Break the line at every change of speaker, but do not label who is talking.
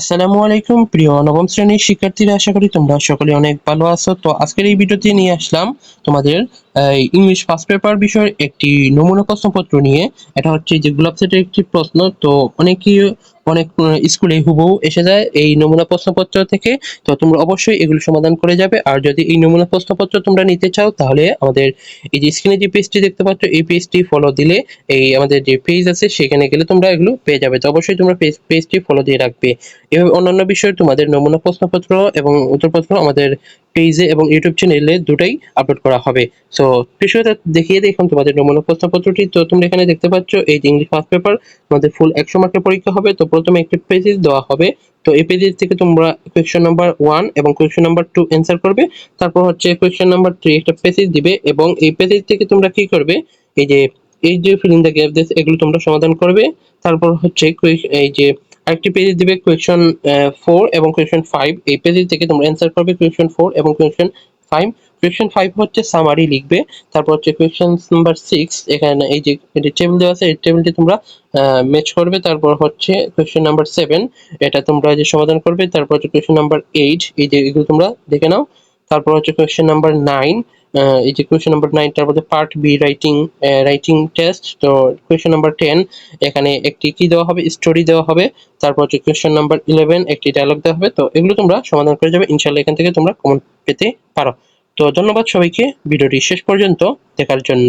আসসালামু আলাইকুম, প্রিয় নবম শ্রেণির শিক্ষার্থীরা, আশা করি তোমরা সকলে অনেক ভালো আছো। তো আজকের এই ভিডিওতে নিয়ে আসলাম তোমাদের ইংলিশ ফার্স্ট পেপার বিষয়ের একটি নমুনা প্রশ্নপত্র নিয়ে, এটা হচ্ছে যে গোলাপ সেটের একটি প্রশ্ন, তো অনেকেই, অনেক স্কুলে হুবহু এসে যায় এই নমুনা প্রশ্নপত্র থেকে, তো তোমরা অবশ্যই এগুলো সমাধান করে যাবে, আর যদি এই নমুনা প্রশ্নপত্র তোমরা নিতে চাও, তাহলে আমাদের এই যে স্ক্রিনে যে পেজটি দেখতে পাচ্ছ, এই পেজটি ফলো দিলে এই আমাদের যে পেজ আছে, সেখানে গেলে তোমরা এগুলো পেয়ে যাবে, তো অবশ্যই তোমরা পেজ পেজটি ফলো দিয়ে রাখবে। এভাবে অন্যান্য বিষয়ে তোমাদের নমুনা প্রশ্নপত্র এবং উত্তরপত্র আমাদের পেজে এবং ইউটিউব চ্যানেলে দুটাই আপলোড করা হবে। সো বিষয়টা দেখিয়ে দেখুন তোমাদের নমুনা প্রশ্নপত্রটি, তো তোমরা এখানে দেখতে পাচ্ছ, এই যে ইংলিশ ফার্স্ট পেপার তোমাদের ফুল একশো মার্কের পরীক্ষা হবে। তো প্রথমে একটি পেজেস দেওয়া হবে। তো এই পেজেস থেকে তোমরা কোয়েশ্চেন নাম্বার ওয়ান এবং কোয়েশ্চেন নাম্বার টু অ্যান্সার করবে। তারপর হচ্ছে কোয়েশ্চেন নাম্বার থ্রি একটা পেজেস দিবে এবং এই পেজেস থেকে তোমরা কি করবে, এই যে এই যে ফিলিং দ্য গ্যাপ দিস এগুলো তোমরা সমাধান করবে। তারপর হচ্ছে এই যে আরেকটি পেজ দিবে কোয়েশ্চন ফোর এবং কোয়েশ্চন ফাইভ এই পেজ থেকে তোমরা অ্যান্সার করবে কোয়েশ্চন ফোর এবং কোয়েশ্চন ফাইভ কোয়েশ্চন ফাইভ হচ্ছে সামারি লিখবে। তারপর হচ্ছে কোয়েশ্চন নাম্বার সিক্স এখানে এই যে টেবিল দেওয়া আছে, এই টেবিলটি তোমরা ম্যাচ করবে। তারপর হচ্ছে কোয়েশ্চন নাম্বার সেভেন এটা তোমরা যে সমাধান করবে। তারপর হচ্ছে কোয়েশ্চন নাম্বার এইট এই যে এগুলো তোমরা দেখে নাও। তারপর হচ্ছে কোয়েশ্চেন নাম্বার নাইন এই যে কোয়েশ্চেন নাম্বার নাইন মধ্যে part B writing writing test তো কোয়েশ্চেন নাম্বার টেন এখানে একটি কি দেওয়া হবে? স্টোরি দেওয়া হবে। তারপর হচ্ছে কোয়েশ্চেন নাম্বার ইলেভেন একটি ডায়লগ দেওয়া হবে। তো এগুলো তোমরা সমাধান করে যাবে। ইনশাল্লাহ এখান থেকে তোমরা কমন পেতে পারো। তো ধন্যবাদ সবাইকে। ভিডিওটি শেষ পর্যন্ত দেখার জন্য।